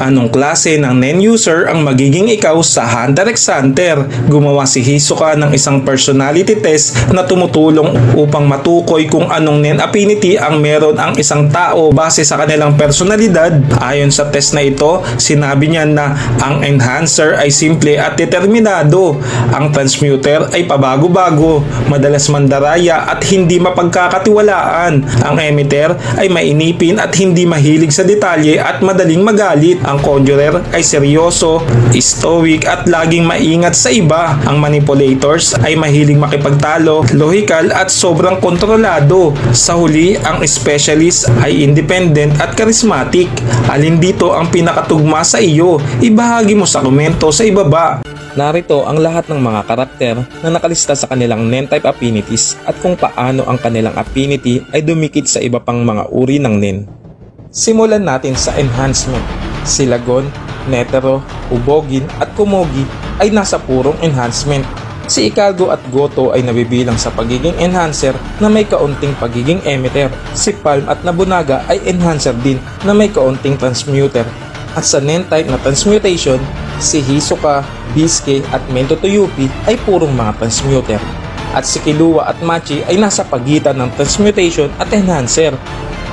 Anong klase ng NEN user ang magiging ikaw sa Hunter x Hunter? Gumawa si Hisoka ng isang personality test na tumutulong upang matukoy kung anong NEN affinity ang meron ang isang tao base sa kanilang personalidad. Ayon sa test na ito, sinabi niya na ang enhancer ay simple at determinado. Ang transmuter ay pabago-bago, madalas mandaraya at hindi mapagkakatiwalaan. Ang emitter ay mainipin at hindi mahilig sa detalye at madaling magalit. Ang conjurer ay seryoso, stoic at laging maingat sa iba. Ang manipulators ay mahilig makipagtalo, logical at sobrang kontrolado. Sa huli, ang specialist ay independent at charismatic. Alin dito ang pinakatugma sa iyo? Ibahagi mo sa komento sa ibaba. Narito ang lahat ng mga karakter na nakalista sa kanilang NEN-type affinities at kung paano ang kanilang affinity ay dumikit sa iba pang mga uri ng NEN. Simulan natin sa enhancement. Si Lagon, Netero, Ubogin at Kumogi ay nasa purong enhancement. Si Ikago at Goto ay nabibilang sa pagiging enhancer na may kaunting pagiging emitter. Si Palm at Nabunaga ay enhancer din na may kaunting transmuter. At sa Nen-type na transmutation, si Hisoka, Bisque at Mento Toyupi ay purong mga transmuter. At si Killua at Machi ay nasa pagitan ng transmutation at enhancer.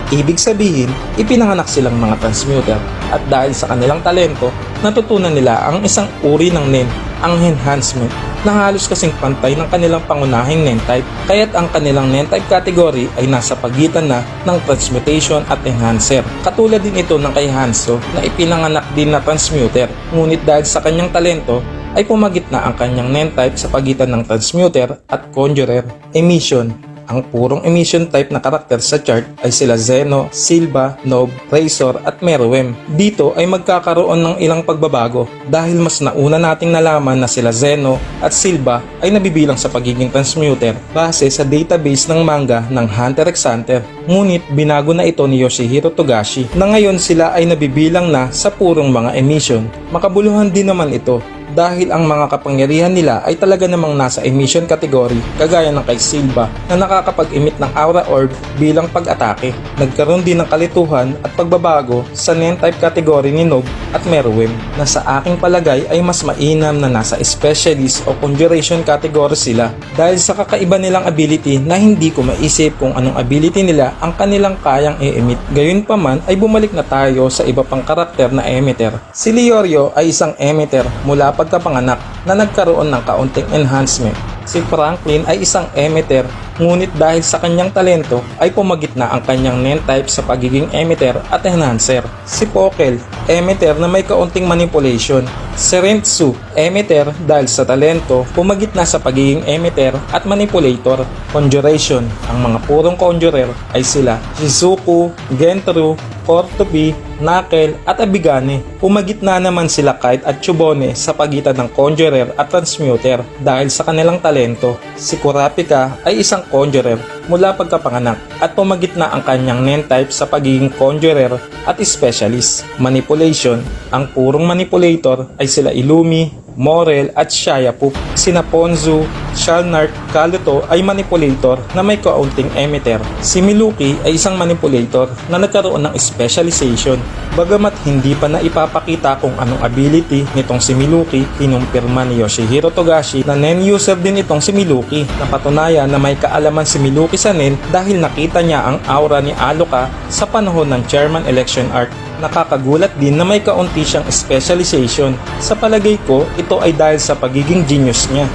Ibig sabihin, ipinanganak silang mga transmuter at dahil sa kanilang talento, natutunan nila ang isang uri ng NEN, ang enhancement, na halos kasing pantay ng kanilang pangunahing NEN type, kaya't ang kanilang NEN type category ay nasa pagitan na ng transmutation at enhancer. Katulad din ito ng kay Hanzo na ipinanganak din na transmuter, ngunit dahil sa kanyang talento, ay pumagit na ang kanyang NEN type sa pagitan ng transmuter at conjurer emission ang purong emission type na karakter sa chart ay sila Zeno, Silva, Nob, Razor at Meruem. Dito ay magkakaroon ng ilang pagbabago dahil mas nauna nating nalaman na sila Zeno at Silva ay nabibilang sa pagiging transmuter base sa database ng manga ng Hunter x Hunter. Ngunit binago na ito ni Yoshihiro Togashi na ngayon sila ay nabibilang na sa purong mga emission. Makabuluhan din naman ito dahil ang mga kapangyarihan nila ay talaga namang nasa emission category kagaya ng kay Silva na nakakapag-emit ng aura orb bilang pag-atake. Nagkaroon din ng kalituhan at pagbabago sa NEN-type category ni Nob at Meruem na sa aking palagay ay mas mainam na nasa specialist o conjuration category sila dahil sa kakaiba nilang ability na hindi ko maisip kung anong ability nila ang kanilang kayang i-emit. Gayunpaman ay bumalik na tayo sa iba pang karakter na emitter. Si Leorio ay isang emitter mula pagkapanganak na nagkaroon ng kaunting enhancement. Si Franklin ay isang emitter ngunit dahil sa kanyang talento ay pumagit na ang kanyang NEN type sa pagiging emitter at enhancer. Si Pokel, emitter na may kaunting manipulation. Si Rentsu, emitter dahil sa talento, pumagit na sa pagiging emitter at manipulator. Conjuration, ang mga purong conjurer ay sila Shizuku, Gentru, Kortobi, Knuckle at Abigane. Pumagit na naman sila Kite at Chubone sa pagitan ng Conjurer at Transmuter dahil sa kanilang talento. Si Kurapika ay isang Conjurer mula pagkapanganak at pumagit na ang kanyang NEN type sa pagiging Conjurer at Specialist. Manipulation, ang purong manipulator ay sila Illumi, Morel at Shayapup. Sina Ponzu, Shalnart, Kaluto ay manipulator na may kaunting emitter. Si Miluki ay isang manipulator na nagkaroon ng specialization. Bagamat hindi pa na ipapakita kung anong ability nitong si Miluki, kinumpirma ni Yoshihiro Togashi na NEN user din itong si Miluki. Napatunayan na may kaalaman si Miluki sa NEN dahil nakita niya ang aura ni Aloka sa panahon ng Chairman Election Arc. Nakakagulat din na may kaunti siyang specialization. Sa palagay ko, ito ay dahil sa pagiging genius niya.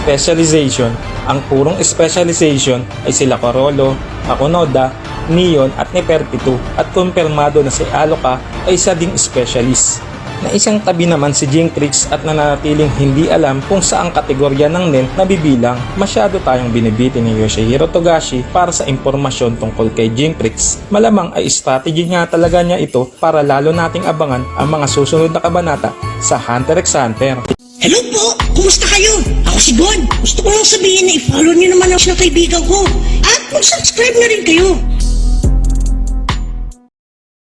Specialization, ang purong specialization ay sila Corolo, Akonoda, Neon at Neferpitu at kumpirmado na si Aloka ay isa ding specialist. Na isang tabi naman si Jinkrix at nananatiling hindi alam kung saang kategorya ng NEN nabibilang. Masyado tayong binibiti ni Yoshihiro Togashi para sa impormasyon tungkol kay Jinkrix. Malamang ay strategy nga talaga niya ito para lalo nating abangan ang mga susunod na kabanata sa Hunter x Hunter. Hello po! Kumusta kayo? Ako si Bon. Gusto ko lang sabihin na i-follow niyo naman ang ng kaibigan ko. At mag-subscribe na rin kayo.